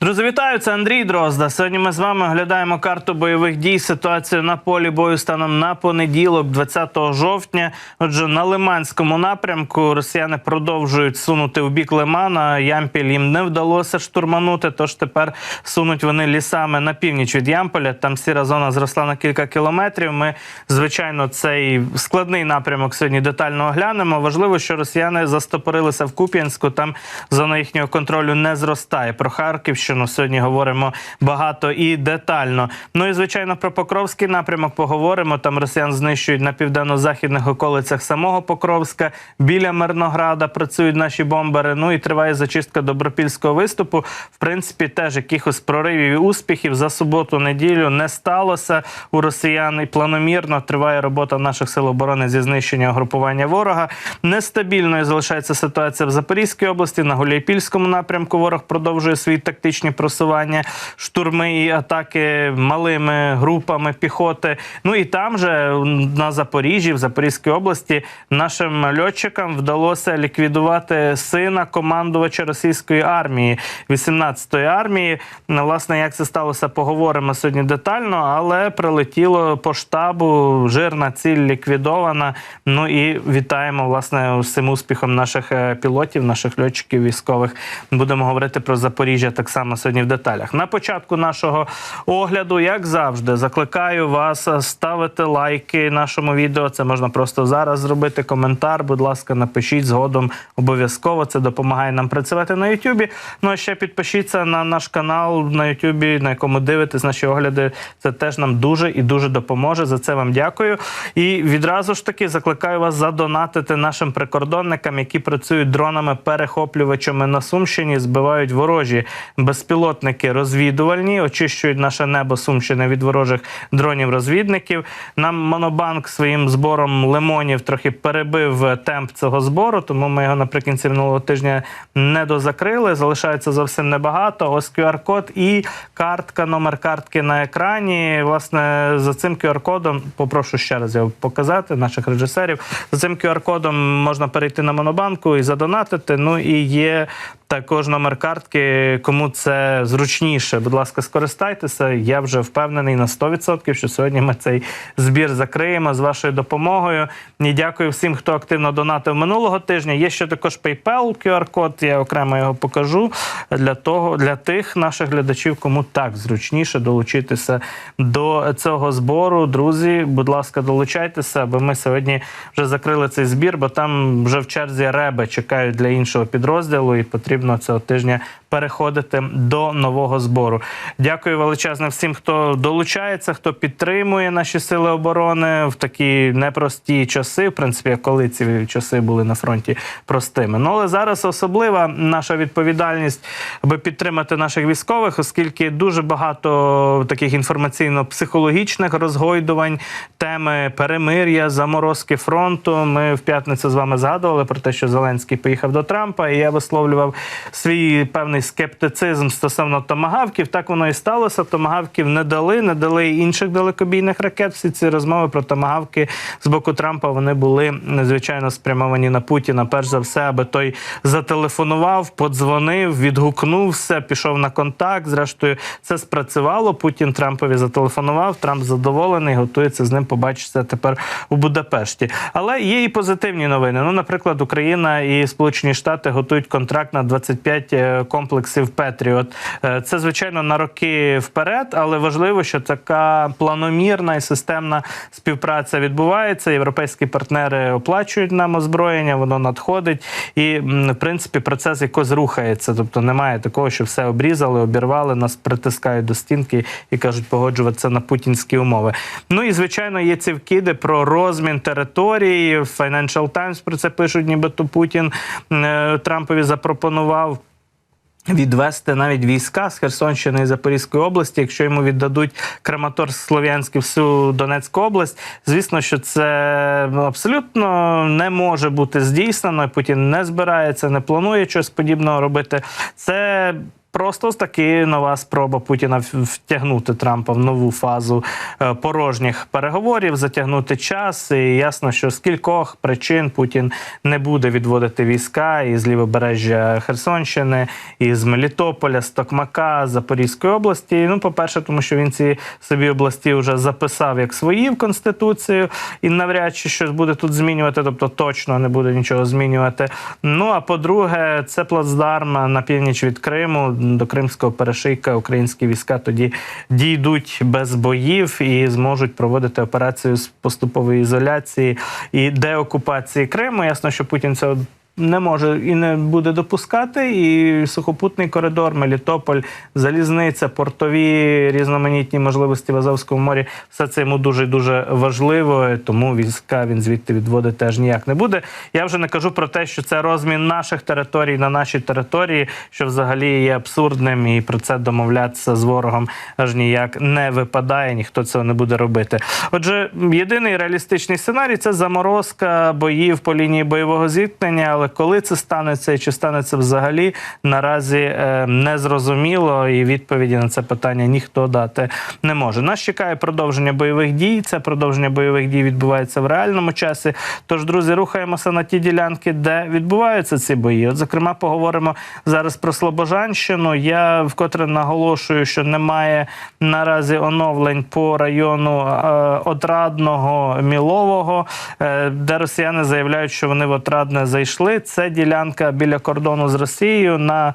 Друзі, вітаю! Це Андрій Дрозда. Сьогодні ми з вами оглядаємо карту бойових дій. Ситуацію на полі бою станом на понеділок, 20 жовтня. Отже, на Лиманському напрямку росіяни продовжують сунути в бік Лимана. Ямпіль їм не вдалося штурманути. Тож тепер сунуть вони лісами на північ від Ямполя. Там сіра зона зросла на кілька кілометрів. Ми, звичайно, цей складний напрямок сьогодні детально оглянемо. Важливо, що росіяни застопорилися в Куп'янську. Там зона їхнього контролю не зростає. Про Харківщину сьогодні говоримо багато і детально. Ну і звичайно про Покровський напрямок поговоримо. Там росіян знищують на південно-західних околицях самого Покровська. Біля Мирнограда працюють наші бомбери. Ну і триває зачистка добропільського виступу. В принципі, теж якихось проривів і успіхів за суботу-неділю не сталося у росіян. І планомірно триває робота наших сил оборони зі знищення угрупування ворога. Нестабільною залишається ситуація в Запорізькій області. На Гуляйпільському напрямку ворог продовжує свої тактичні просування, штурми і атаки малими групами піхоти. Ну і там же на Запоріжжі, в Запорізькій області, нашим льотчикам вдалося ліквідувати сина командувача російської армії 18-ї армії. Власне, як це сталося, поговоримо сьогодні детально, але прилетіло по штабу. Жирна ціль ліквідована. Ну і вітаємо власне з цим успіхом наших е, пілотів, наших льотчиків військових. Будемо говорити про Запоріжжя так само сьогодні в деталях. На початку нашого огляду, як завжди, закликаю вас ставити лайки нашому відео. Це можна просто зараз зробити. Коментар, будь ласка, напишіть згодом обов'язково. Це допомагає нам працювати на Ютубі. Ну а ще підпишіться на наш канал на Ютубі, на якому дивитесь наші огляди. Це теж нам дуже і дуже допоможе. За це вам дякую. І відразу ж таки закликаю вас задонатити нашим прикордонникам, які працюють дронами-перехоплювачами на Сумщині, збивають ворожі безпілотники розвідувальні, очищують наше небо Сумщини від ворожих дронів-розвідників. Нам Монобанк своїм збором лимонів трохи перебив темп цього збору, тому ми його наприкінці минулого тижня не дозакрили. Залишається зовсім небагато. Ось QR-код і картка, номер картки на екрані. Власне, за цим QR-кодом попрошу ще раз його показати наших режисерів. За цим QR-кодом можна перейти на Монобанку і задонатити. Ну і є також номер картки, кому це зручніше. Будь ласка, скористайтеся. Я вже впевнений на 100%, що сьогодні ми цей збір закриємо з вашою допомогою. І дякую всім, хто активно донатив минулого тижня. Є ще також PayPal QR-код. Я окремо його покажу для того, для тих наших глядачів, кому так зручніше долучитися до цього збору. Друзі, будь ласка, долучайтеся, аби ми сьогодні вже закрили цей збір, бо там вже в черзі реби чекають для іншого підрозділу, і потрібно цього тижня переходити до нового збору. Дякую величезно всім, хто долучається, хто підтримує наші сили оборони в такі непрості часи. В принципі, коли ці часи були на фронті простими. Ну але зараз особлива наша відповідальність, аби підтримати наших військових, оскільки дуже багато таких інформаційно-психологічних розгойдувань, теми перемир'я, заморозки фронту. Ми в п'ятницю з вами згадували про те, що Зеленський поїхав до Трампа, і я висловлював свій певний скептицизм стосовно томагавків. Так воно і сталося. Томагавків не дали, не дали інших далекобійних ракет. Всі ці розмови про томагавки з боку Трампа вони були звичайно спрямовані на Путіна. Перш за все, аби той зателефонував, подзвонив, відгукнувся, пішов на контакт. Зрештою, це спрацювало. Путін Трампові зателефонував. Трамп задоволений, готується з ним побачитися тепер у Будапешті. Але є і позитивні новини. Ну, наприклад, Україна і Сполучені Штати готують контракт на 25 е, комплексів Петріот. Е, Це звичайно на роки вперед, але важливо, що така планомірна і системна співпраця відбувається. Європейські партнери оплачують нам озброєння, воно надходить, і в принципі процес якось рухається. Тобто немає такого, що все обрізали, обірвали, нас притискають до стінки і кажуть погоджуватися на путінські умови. Ну і звичайно є ці вкиди про розмін території. Financial Times про це пишуть, нібито Путін е, Трампові запропонував. Відвести навіть війська з Херсонщини і Запорізької області, якщо йому віддадуть Краматорськ, Слов'янський, всю Донецьку область. Звісно, що це ну, абсолютно не може бути здійснено. Путін не збирається, не планує щось подібного робити. Це просто таки нова спроба Путіна втягнути Трампа в нову фазу е, порожніх переговорів, затягнути час. І ясно, що з кількох причин Путін не буде відводити війська із лівобережжя Херсонщини, із Мелітополя, з Токмака, Запорізької області. Ну, по-перше, тому що він ці собі області вже записав як свої в конституцію, і навряд чи щось буде тут змінювати, тобто точно не буде нічого змінювати. Ну а по-друге, це плацдарм на північ від Криму до Кримського перешийка. Українські війська тоді дійдуть без боїв і зможуть проводити операцію з поступової ізоляції і деокупації Криму. Ясно, що Путін цього не може і не буде допускати. І сухопутний коридор, Мелітополь, залізниця, портові різноманітні можливості в Азовському морі. Все це йому дуже дуже важливо. Тому війська він звідти відводити теж ніяк не буде. Я вже не кажу про те, що це розмін наших територій на нашій території, що взагалі є абсурдним, і про це домовлятися з ворогом аж ніяк не випадає. Ніхто цього не буде робити. Отже, єдиний реалістичний сценарій це заморозка боїв по лінії бойового зіткнення. Але коли це станеться і чи станеться взагалі, наразі е, не зрозуміло, і відповіді на це питання ніхто дати не може. Нас чекає продовження бойових дій. Це продовження бойових дій відбувається в реальному часі. Тож, друзі, рухаємося на ті ділянки, де відбуваються ці бої. От, зокрема, поговоримо зараз про Слобожанщину. Я вкотре наголошую, що немає наразі оновлень по району е, Отрадного Мілового, е, де росіяни заявляють, що вони в Отрадне зайшли. Це ділянка біля кордону з Росією на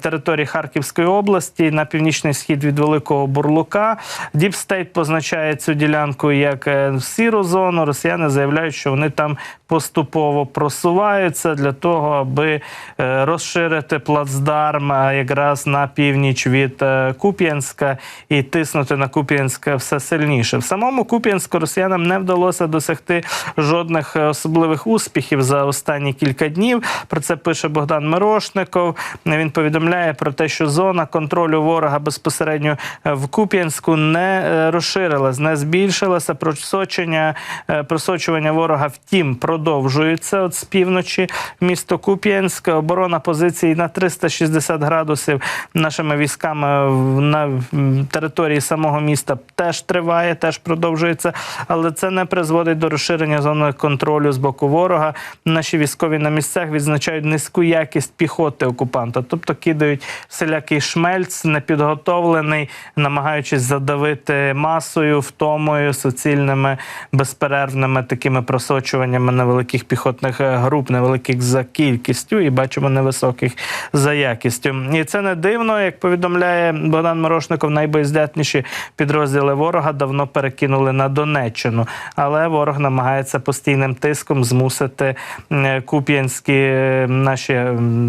території Харківської області на північний схід від Великого Бурлука. Діпстейт позначає цю ділянку як е, сіру зону. Росіяни заявляють, що вони там поступово просуваються для того, аби е, розширити плацдарм якраз на північ від е, Куп'янська і тиснути на Куп'янське все сильніше. В самому Куп'янську росіянам не вдалося досягти жодних особливих успіхів за останні кілька днів. Про це пише Богдан Мирошников. Він повідомляє про те, що зона контролю ворога безпосередньо е, в Куп'янську не е, розширилась, не збільшилася. Просочення е, просочування ворога, втім, продовжується от з півночі місто Куп'янськ. Оборона позицій на 360 градусів нашими військами на території самого міста теж триває, теж продовжується, але це не призводить до розширення зони контролю з боку ворога. Наші військові на місцях відзначають низьку якість піхоти окупанта, тобто кидають всілякий шмельц, непідготовлений, намагаючись задавити масою, втомою, суцільними, безперервними такими просочуваннями невеликих піхотних е, груп, невеликих за кількістю, і бачимо невисоких за якістю. І це не дивно, як повідомляє Богдан Морошников, найбоєздатніші підрозділи ворога давно перекинули на Донеччину, але ворог намагається постійним тиском змусити е, куп'янські е, наші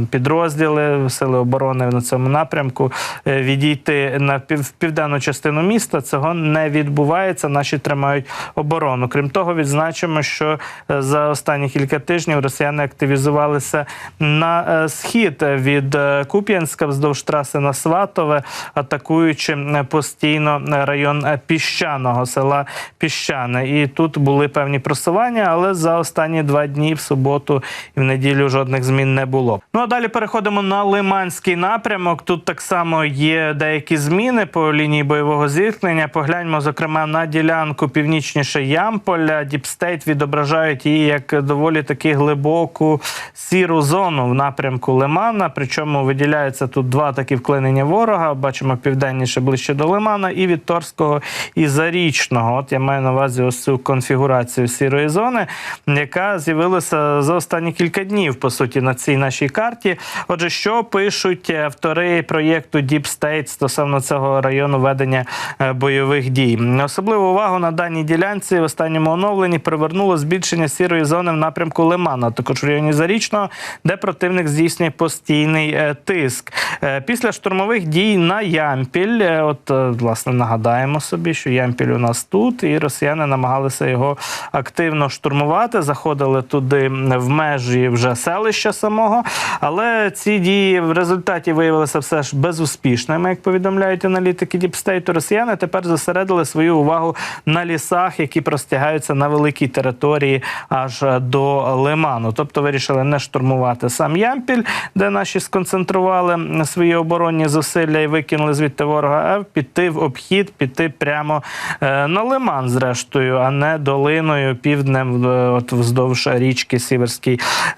підрозділи сили оборони на цьому напрямку е, відійти на південну частину міста. Цього не відбувається. Наші тримають оборону. Крім того, відзначимо, що е, за останні кілька тижнів росіяни активізувалися на схід від Куп'янська вздовж траси на Сватове, атакуючи постійно район піщаного села Піщане. І тут були певні просування, але за останні два дні в суботу і в неділю жодних змін не було. Ну а далі переходимо на Лиманський напрямок. Тут так само є деякі зміни по лінії бойового зіткнення. Погляньмо, зокрема, на ділянку північніше Ямполя. Діпстейт відображають її як доволі таки глибоку сіру зону в напрямку Лимана. Причому виділяється тут два такі вклинення ворога. Бачимо південніше ближче до Лимана, і від Торського і Зарічного. От я маю на увазі ось цю конфігурацію сірої зони, яка з'явилася за останні кілька днів, по суті, на цій нашій карті. Отже, що пишуть автори проєкту Deep State стосовно цього району ведення е, бойових дій? Особливу увагу на даній ділянці в останньому оновленні привернуло збільшення сірої зони в напрямку Лимана, також в районі Зарічного, де противник здійснює постійний е, тиск. Е, Після штурмових дій на Ямпіль, от власне нагадаємо собі, що Ямпіль у нас тут, і росіяни намагалися його активно штурмувати, заходили туди в межі вже селища самого. Але ці дії в результаті виявилися все ж безуспішними, як повідомляють аналітики Діпстейту. Росіяни тепер зосередили свою увагу на лісах, які простягаються на великій території аж до Лиману. Тобто вирішили не штурмувати сам Ямпіль, де наші сконцентрували свої оборонні зусилля і викинули звідти ворога, а піти в обхід, піти прямо е, на Лиман, зрештою, а не долиною півднем от вздовж річки Сіверський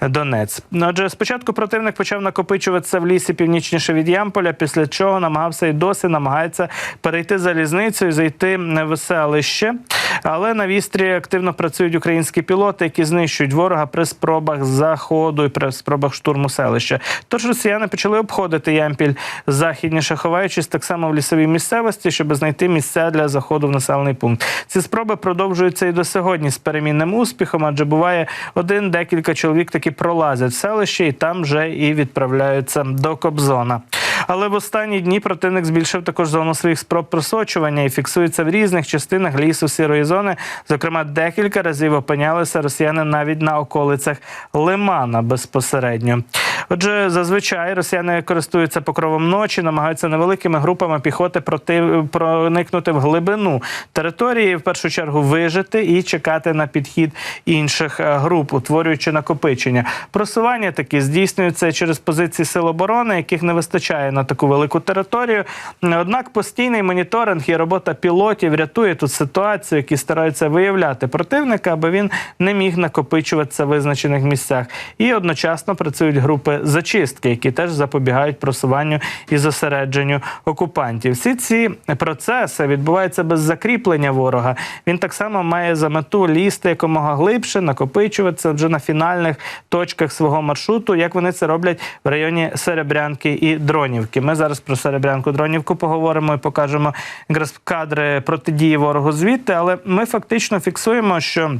Донець. Отже, спочатку противник почав накопичуватися в лісі північніше від Ямполя, після чого намагався і досі намагається перейти залізницю і зайти в селище. Але на вістрі активно працюють українські пілоти, які знищують ворога при спробах заходу і при спробах штурму селища. Тож росіяни почали обходити Ямпіль західніше, ховаючись так само в лісовій місцевості, щоб знайти місця для заходу в населений пункт. Ці спроби продовжуються і до сьогодні з перемінним успіхом, адже буває один декілька чоловік таки пролазять в селище і там вже і відправляються до Кобзона. Але в останні дні противник збільшив також зону своїх спроб просочування і фіксується в різних частинах лісу сірої зони. Зокрема, декілька разів опинялися росіяни навіть на околицях Лимана безпосередньо. Отже, зазвичай росіяни користуються покровом ночі, намагаються невеликими групами піхоти проти проникнути в глибину території, в першу чергу вижити і чекати на підхід інших е, груп, утворюючи накопичення. Просування такі здійснюються через позиції сил оборони, яких не вистачає на таку велику територію. Однак постійний моніторинг і робота пілотів рятує тут ситуацію, які стараються виявляти противника, аби він не міг накопичуватися в визначених місцях. І одночасно працюють групи зачистки, які теж запобігають просуванню і зосередженню окупантів. Всі ці процеси відбуваються без закріплення ворога. Він так само має за мету лізти якомога глибше, накопичуватися вже на фінальних точках свого маршруту, як вони це роблять в районі Серебрянки і Дронівки. Ми зараз про Серебрянку Дронівку поговоримо і покажемо кадри протидії ворогу звідти, але ми фактично фіксуємо, що.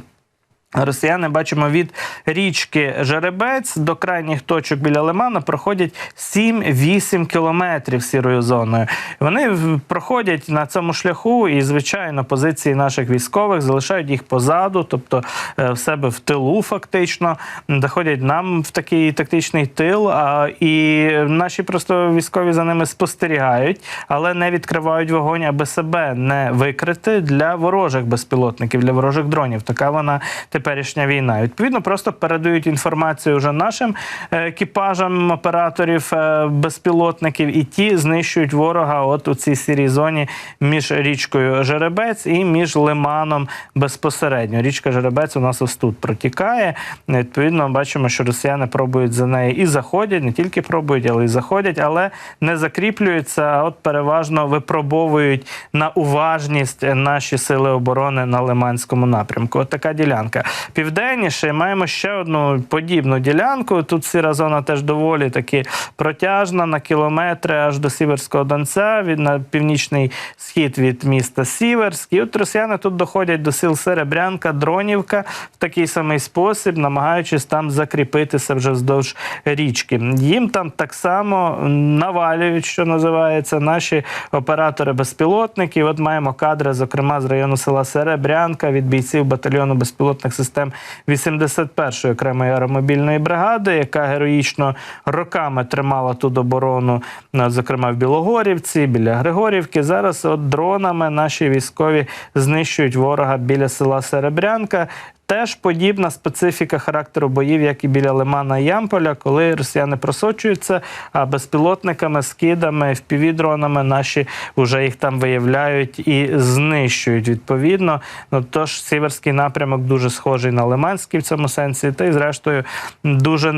Росіяни бачимо від річки Жеребець до крайніх точок біля Лимана проходять 7-8 кілометрів сірою зоною. Вони проходять на цьому шляху, і звичайно, позиції наших військових залишають їх позаду, тобто е, в себе в тилу, фактично доходять нам в такий тактичний тил. А і наші просто військові за ними спостерігають, але не відкривають вогонь, аби себе не викрити для ворожих безпілотників, для ворожих дронів. Така вона теперішня війна. Відповідно, просто передають інформацію вже нашим е, екіпажам операторів е, безпілотників, і ті знищують ворога от у цій сірій зоні між річкою Жеребець і між Лиманом безпосередньо. Річка Жеребець у нас ось тут протікає. Відповідно, бачимо, що росіяни пробують за неї і заходять, не тільки пробують, але й заходять, але не закріплюються, а от переважно випробовують на уважність наші сили оборони на Лиманському напрямку. От така ділянка. Південніше маємо ще одну подібну ділянку. Тут сіра зона теж доволі таки протяжна на кілометри аж до Сіверського Донця, від на північний схід від міста Сіверськ. І от росіяни тут доходять до сил Серебрянка, Дронівка в такий самий спосіб, намагаючись там закріпитися вже вздовж річки. Їм там так само навалюють, що називається, наші оператори безпілотників. От маємо кадри, зокрема, з району села Серебрянка від бійців батальйону безпілотних систем 81-ї окремої аеромобільної бригади, яка героїчно роками тримала тут оборону, ну, зокрема в Білогорівці, біля Григорівки. Зараз от дронами наші військові знищують ворога біля села Серебрянка. Теж подібна специфіка характеру боїв, як і біля Лимана і Ямполя, коли росіяни просочуються, а безпілотниками, скидами, впівдронами наші вже їх там виявляють і знищують. Відповідно, ну тож сіверський напрямок дуже схожий на Лиманський в цьому сенсі, та й зрештою дуже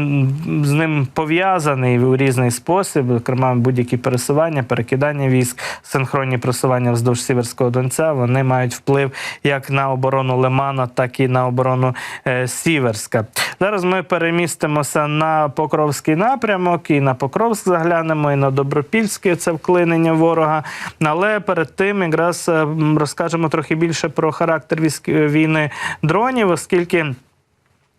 з ним пов'язаний у різний спосіб, зокрема будь-які пересування, перекидання військ, синхронні просування вздовж Сіверського Донця. Вони мають вплив як на оборону Лимана, так і на оборону е, Сіверська. Зараз ми перемістимося на Покровський напрямок і на Покровськ заглянемо, і на Добропільське це вклинення ворога. Але перед тим якраз е, розкажемо трохи більше про характер війни дронів, оскільки.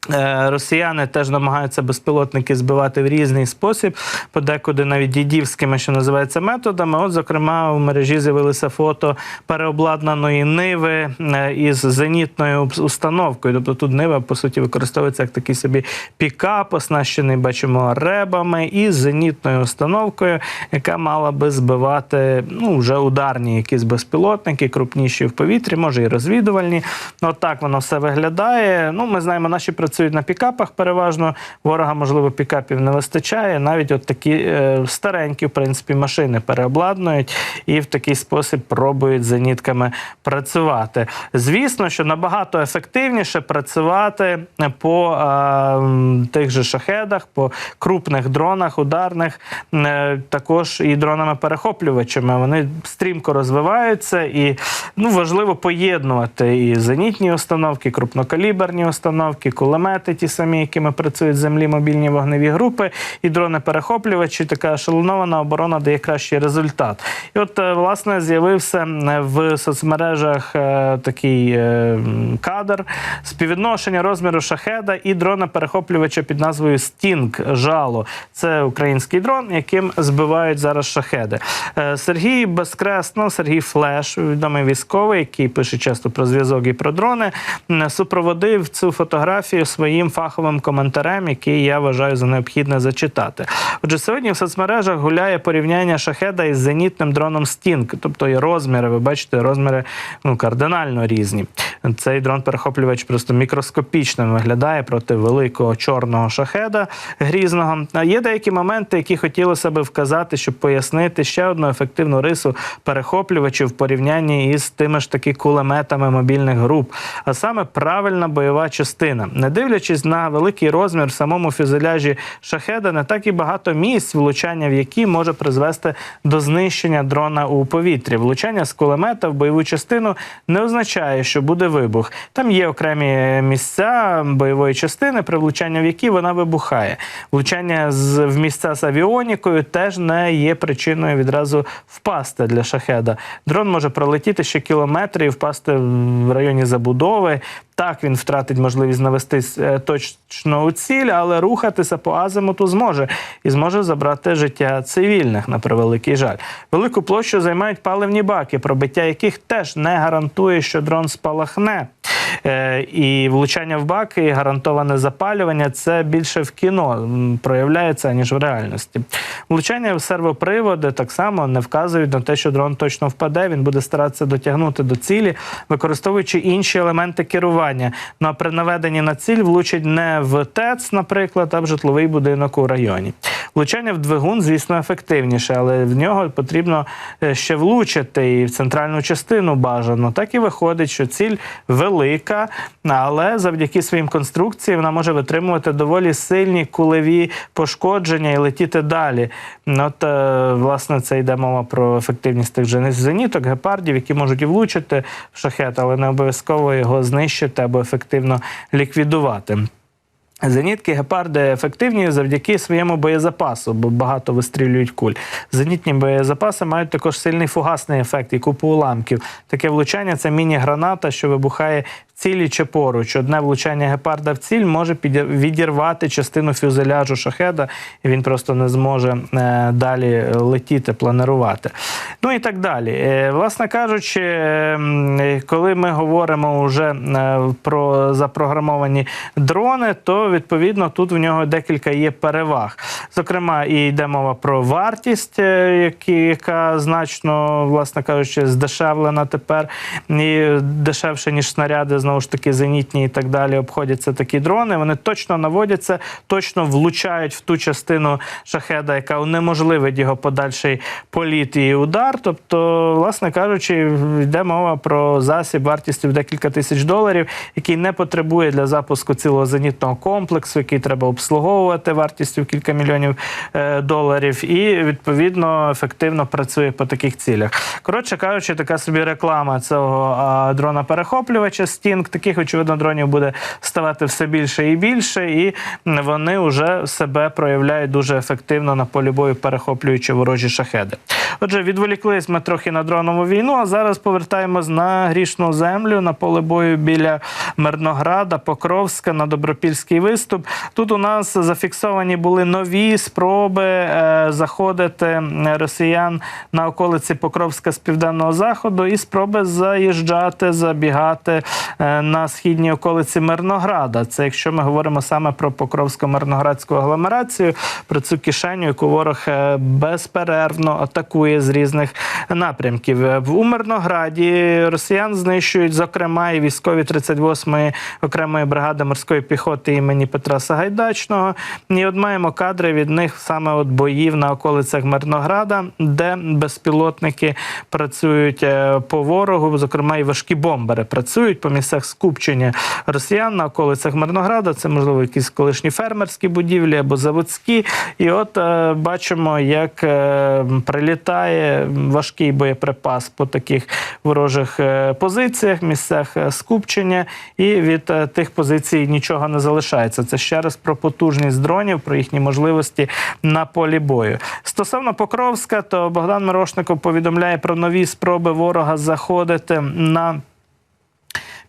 Е, Росіяни теж намагаються безпілотники збивати в різний спосіб, подекуди навіть дідівськими, що називається, методами. От, зокрема, у мережі з'явилися фото переобладнаної ниви е, із зенітною установкою. Тобто тут нива, по суті, використовується як такий собі пікап, оснащений, бачимо, ребами і зенітною установкою, яка мала би збивати ну, вже ударні якісь безпілотники, крупніші в повітрі, може і розвідувальні. От воно все виглядає. Ну, ми знаємо, наші працюють на пікапах переважно. Ворога, можливо, пікапів не вистачає. Навіть от такі е, старенькі, в принципі, машини переобладнують і в такий спосіб пробують зенітками працювати. Звісно, що набагато ефективніше працювати по е, тих же шахедах, по крупних дронах, ударних, е, також і дронами-перехоплювачами. Вони стрімко розвиваються, і ну, важливо поєднувати і зенітні установки, крупнокаліберні установки, кулемети, ті самі, якими працюють землі мобільні вогневі групи, і дрони-перехоплювачі. Така шалонована оборона дає кращий результат. І от, е, власне, з'явився е, в соцмережах е, такий кадр співвідношення розміру шахеда і дрона-перехоплювача під назвою Стінг Жало. Це український дрон, яким збивають зараз шахеди. Сергій Безкресно, Сергій Флеш, відомий військовий, який пише часто про зв'язок і про дрони, супроводив цю фотографію своїм фаховим коментарем, який я вважаю за необхідне зачитати. Отже, сьогодні в соцмережах гуляє порівняння шахеда із зенітним дроном Стінг, тобто і розміри. Ви бачите, розміри ну, кардинально різні. Цей дрон-перехоплювач просто мікроскопічним виглядає проти великого чорного шахеда грізного. А є деякі моменти, які хотілося би вказати, щоб пояснити ще одну ефективну рису перехоплювачів в порівнянні із тими ж таки кулеметами мобільних груп, а саме правильна бойова частина. Не дивлячись на великий розмір в самому фюзеляжі шахеда, не так і багато місць, влучання в які може призвести до знищення дрона у повітрі. Влучання з кулемета в бойову частину не означає, що буде вибух. Там є окремі місця бойової частини, при влучанні в які вона вибухає. Влучання з в місця з авіонікою теж не є причиною відразу впасти для шахеда. Дрон може пролетіти ще кілометри і впасти в районі забудови. Так, він втратить можливість навестись е, точно у ціль, але рухатися по азимуту зможе і зможе забрати життя цивільних на превеликий жаль. Велику площу займають паливні баки, пробиття яких теж не гарантує, що дрон спалахне. Е, І влучання в баки, і гарантоване запалювання це більше в кіно проявляється, ніж в реальності. Влучання в сервоприводи так само не вказують на те, що дрон точно впаде. Він буде старатися дотягнути до цілі, використовуючи інші елементи керування. Ну а при наведенні на ціль влучить не в ТЕЦ, наприклад, а в житловий будинок у районі. Влучання в двигун, звісно, ефективніше, але в нього потрібно е, ще влучити і в центральну частину бажано. Так і виходить, що ціль велика, але завдяки своїм конструкціям вона може витримувати доволі сильні кулеві пошкодження і летіти далі. От, е, власне, це йде мова про ефективність тих же зеніток, гепардів, які можуть і влучити в шахет, але не обов'язково його знищити або ефективно ліквідувати. Зенітки гепарди ефективні завдяки своєму боєзапасу, бо багато вистрілюють куль. Зенітні боєзапаси мають також сильний фугасний ефект і купу уламків. Таке влучання це міні-граната, що вибухає цілі чи поруч. Одне влучання гепарда в ціль може відірвати частину фюзеляжу шахеда, і він просто не зможе е, далі летіти, планирувати. Ну і так далі. Е, власне кажучи, е, коли ми говоримо вже е, про запрограмовані дрони, то відповідно тут в нього декілька є переваг. Зокрема, і йде мова про вартість, яка значно, власне кажучи, здешевлена тепер і дешевше, ніж снаряди, знову ж таки, зенітні і так далі. Обходяться такі дрони. Вони точно наводяться, точно влучають в ту частину шахеда, яка унеможливить його подальший політ і удар. Тобто, власне кажучи, йде мова про засіб вартістю в декілька тисяч доларів, який не потребує для запуску цілого зенітного комплексу, який треба обслуговувати вартістю в кілька мільйонів е, доларів, і відповідно ефективно працює по таких цілях. Коротше кажучи, така собі реклама цього а, дрона-перехоплювача Sting. Таких очевидно дронів буде ставати все більше і більше, і вони вже себе проявляють дуже ефективно на полі бою, перехоплюючи ворожі шахеди. Отже, відволіклись ми трохи на дронову війну, а зараз повертаємось на грішну землю на поле бою біля Мирнограда, Покровська на добропільський виступ. Тут у нас зафіксовані були нові спроби е, заходити росіян на околиці Покровська з південного заходу і спроби заїжджати, забігати на східні околиці Мирнограда. Це якщо ми говоримо саме про Покровсько-Мирноградську агломерацію, про цю кишеню, яку ворог е, безперервно атакує з різних напрямків. Е, у Мирнограді росіян знищують, зокрема, і військові 38-ї окремої бригади морської піхоти імені Петра Сагайдачного. І от маємо кадри від них саме от боїв на околицях Мирнограда, де безпілотники працюють е, по ворогу, зокрема і важкі бомбери працюють по місцях скупчення росіян на околицях Мирнограда. Це можливо якісь колишні фермерські будівлі або заводські. І от е, бачимо, як е, прилітає важкий боєприпас по таких ворожих е, позиціях, місцях е, скупчення, і від е, тих позицій нічого не залишається. Це ще раз про потужність дронів, про їхні можливості на полі бою. Стосовно Покровська, то Богдан Мирошников повідомляє про нові спроби ворога заходити на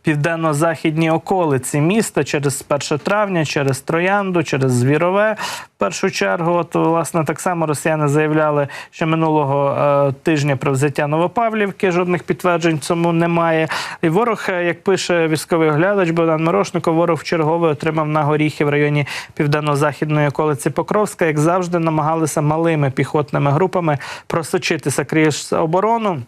південно-західні околиці міста через 1 травня, через Троянду, через Звірове. В першу чергу, от власне так само росіяни заявляли, що минулого е, тижня про взяття Новопавлівки жодних підтверджень цьому немає. І ворог, е, як пише військовий оглядач Богдан Мирошников, ворог чергове отримав на горіхи в районі південно-західної околиці Покровська, як завжди, намагалися малими піхотними групами просочитися крізь оборону.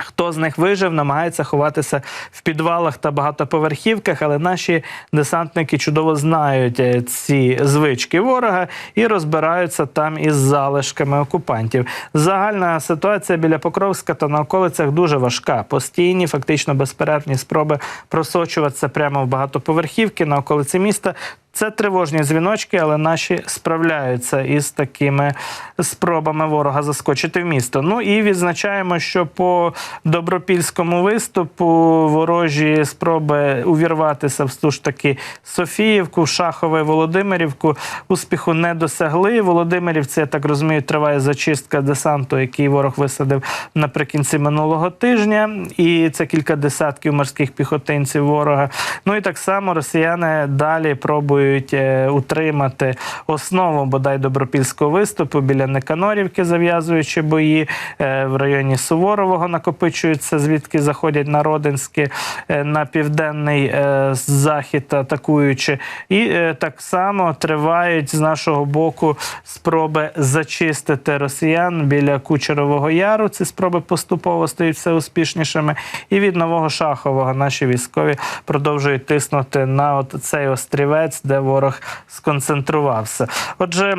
Хто з них вижив, намагається ховатися в підвалах та багатоповерхівках, але наші десантники чудово знають е, ці звички ворога і розбираються там із залишками окупантів. Загальна ситуація біля Покровська та на околицях дуже важка. Постійні, фактично безперервні спроби просочуватися прямо в багатоповерхівки на околиці міста. Це тривожні дзвіночки, але наші справляються із такими спробами ворога заскочити в місто. Ну і відзначаємо, що по добропільському виступу ворожі спроби увірватися в ж таки Софіївку, Шахове, Володимирівку успіху не досягли. Володимирівці, я так розумію, триває зачистка десанту, який ворог висадив наприкінці минулого тижня. І це кілька десятків морських піхотинців ворога. Ну і так само росіяни далі пробують е, утримати основу бодай добропільського виступу біля Неканорівки, зав'язуючи бої е, в районі Суворового накопичуються, звідки заходять на Родинське е, на південний захід, атакуючи. І так само тривають з нашого боку спроби зачистити росіян біля Кучерового Яру. Ці спроби поступово стають все успішнішими. І від нового Шахового наші військові продовжують тиснути на от цей острівець, де ворог сконцентрувався. Отже,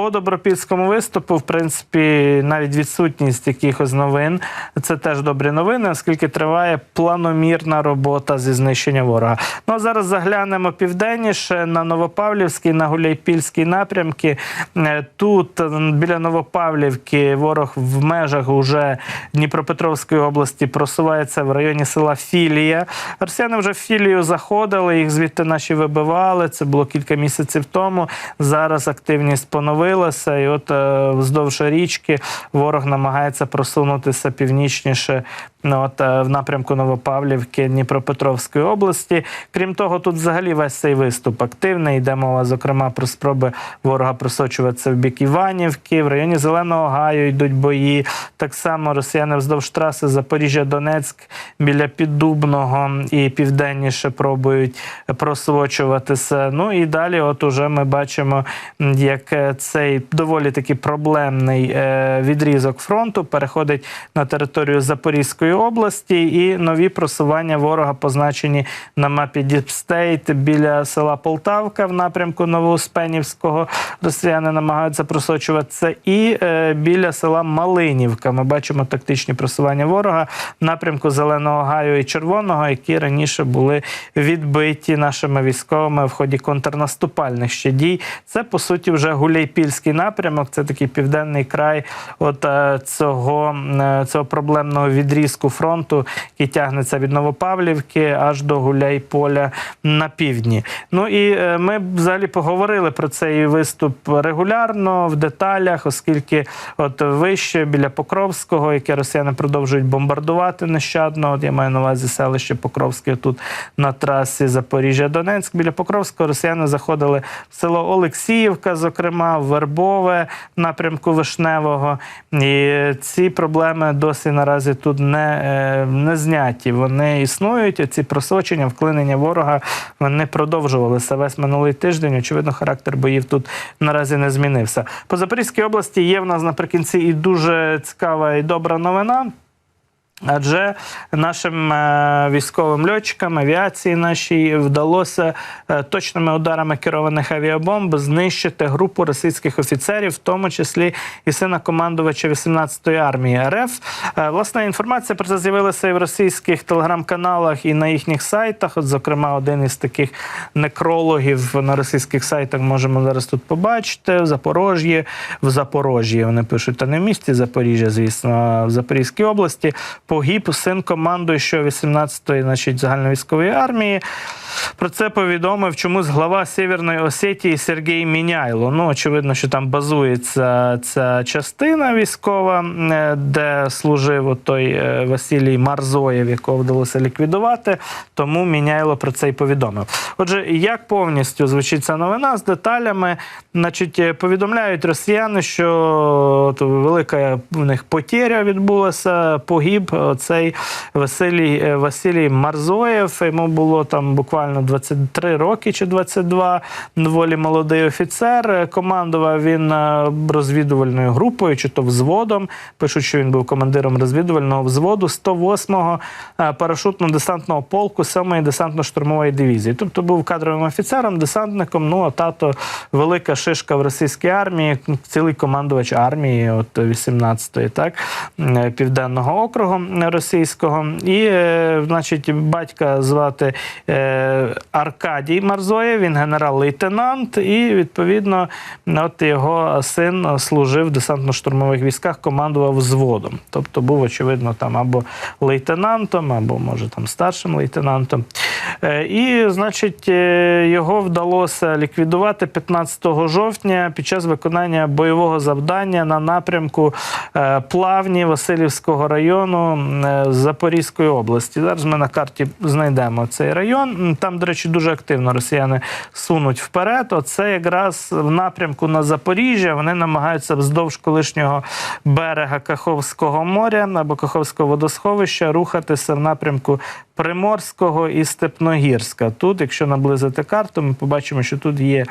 по добропільському виступу, в принципі, навіть відсутність якихось новин це теж добрі новини, оскільки триває планомірна робота зі знищення ворога. Ну а зараз заглянемо південніше на Новопавлівський, на Гуляйпільський напрямки. Е, Тут біля Новопавлівки ворог в межах уже Дніпропетровської області просувається в районі села Філія. Росіяни вже в Філію заходили, їх звідти наші вибивали. Це було кілька місяців тому. Зараз активність поновилася, і от е, вздовж річки ворог намагається просунутися північніше от, е, в напрямку Новопавлівки Дніпропетровської області. Крім того, тут взагалі весь цей виступ активний. Йде мова, зокрема, про спроби ворога просочуватися в бік Іванівки. В районі Зеленого Гаю йдуть бої. Так само росіяни вздовж траси Запоріжжя-Донецьк біля Піддубного і південніше пробують просочуватися. Ну і далі, от уже ми бачимо, як е, цей доволі таки проблемний е, відрізок фронту переходить на територію Запорізької області, і нові просування ворога позначені на мапі Діпстейт біля села Полтавка в напрямку Новоуспенівського. Росіяни намагаються просочуватися, і е, біля села Малинівка. Ми бачимо тактичні просування ворога в напрямку Зеленого Гаю і Червоного, які раніше були відбиті нашими військовими в ході контрнаступальних ще дій. Це по суті вже Гуляйпільський напрямок. Це такий південний край от е, цього, е, цього проблемного відрізку відрізку фронту, який тягнеться від Новопавлівки аж до Гуляйполя на півдні. Ну і е, ми взагалі поговорили про цей виступ регулярно в деталях, оскільки от вище біля Покровського, яке росіяни продовжують бомбардувати нещадно. От я маю на увазі селище Покровське тут на трасі Запоріжжя-Донецьк. Біля Покровського росіяни заходили в село Олексіївка, зокрема, в Вербове напрямку Вишневого. І ці проблеми досі наразі тут не, не зняті. Вони існують. Ці просочення, вклинення ворога вони продовжувалися весь минулий тиждень. Очевидно, характер боїв тут наразі не змінився. По Запорізькій області є в нас наприкінці і дуже цікава і добра новина. Адже нашим е, військовим льотчикам, авіації нашій вдалося е, точними ударами керованих авіабомб знищити групу російських офіцерів, в тому числі і сина командувача 18-ї армії РФ. Е, Власне, інформація про це з'явилася і в російських телеграм-каналах, і на їхніх сайтах. От, зокрема, один із таких некрологів на російських сайтах можемо зараз тут побачити. В Запорожжі, в Запорожжі вони пишуть, та не в місті Запоріжжя, звісно, а в Запорізькій області. Погиб син командуючого 18-ї значить, загальновійськової армії. Про це повідомив чомусь глава Сєвєрної Осетії Сергій Міняйло. Ну, очевидно, що там базується ця частина військова, е, де служив той е, Василій Марзоєв, якого вдалося ліквідувати. Тому Міняйло про це й повідомив. Отже, як повністю звучить ця новина з деталями, значить, е, повідомляють росіяни, що велика в них потеря відбулася, погиб цей Василій, е, Василій Марзоєв. Йому було там буквально 23 роки чи 22, доволі молодий офіцер. Командував він е, розвідувальною групою чи то взводом. Пишуть, що він був командиром розвідувального взводу 108-го е, парашутно-десантного полку 7-ї десантно-штурмової дивізії. Тобто був кадровим офіцером, десантником. Ну а тато велика шишка в російській армії, цілий командувач армії, от 18-ї, так південного округу російського. І, е, значить, батька звати е, Аркадій Марзоєв, він генерал-лейтенант, і відповідно, от його син служив в десантно-штурмових військах, командував взводом. Тобто був, очевидно, там або лейтенантом, або може там старшим лейтенантом. Е, І, значить, його вдалося ліквідувати 15 жовтня під час виконання бойового завдання на напрямку Плавні Васильівського району е, Запорізької області. Зараз ми на карті знайдемо цей район. Там, до речі, дуже активно росіяни сунуть вперед. Оце якраз в напрямку на Запоріжжя. Вони намагаються вздовж колишнього берега Каховського моря або Каховського водосховища рухатися в напрямку Приморського і Степногірська. Тут, якщо наблизити карту, ми побачимо, що тут є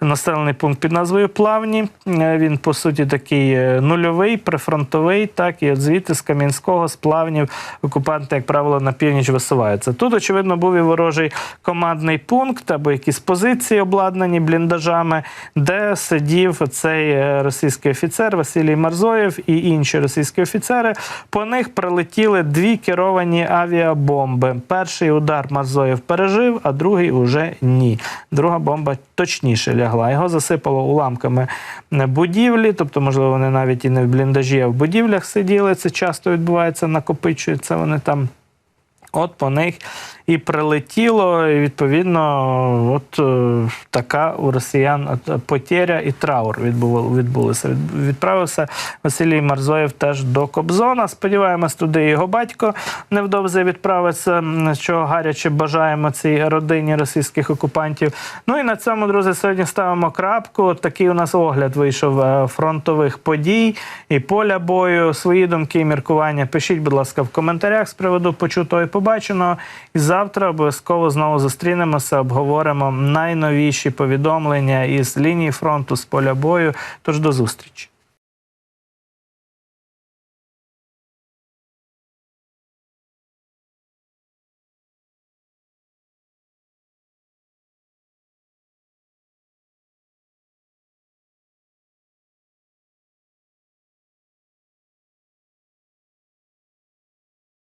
населений пункт під назвою Плавні. Е, Він, по суті, такий е, нульовий, прифронтовий, так, і от звідти з Кам'янського, з Плавнів, окупанти, як правило, на північ висуваються. Тут, очевидно, був і ворожий командний пункт або якісь позиції, обладнані бліндажами, де сидів цей е, російський офіцер Василій Марзоєв і інші російські офіцери. По них прилетіли дві керовані авіабомби. Перший удар Марзоєв пережив, а другий уже ні. Друга бомба точніше лягла. Його засипало уламками будівлі, тобто, можливо, вони навіть і не в бліндажі, а в будівлях сиділи. Це часто відбувається, накопичується вони там. От по них і прилетіло, і відповідно, от е, така у росіян от, потеря і траур відбулися. Відправився Василій Марзоєв теж до Кобзона. Сподіваємось, туди його батько невдовзі відправиться. Чого гаряче бажаємо цій родині російських окупантів. Ну і на цьому, друзі, сьогодні ставимо крапку. От такий у нас огляд вийшов е, фронтових подій і поля бою. Свої думки і міркування пишіть, будь ласка, в коментарях з приводу почутого і побаченого. І завтра обов'язково знову зустрінемося, обговоримо найновіші повідомлення із лінії фронту з поля бою. Тож до зустрічі.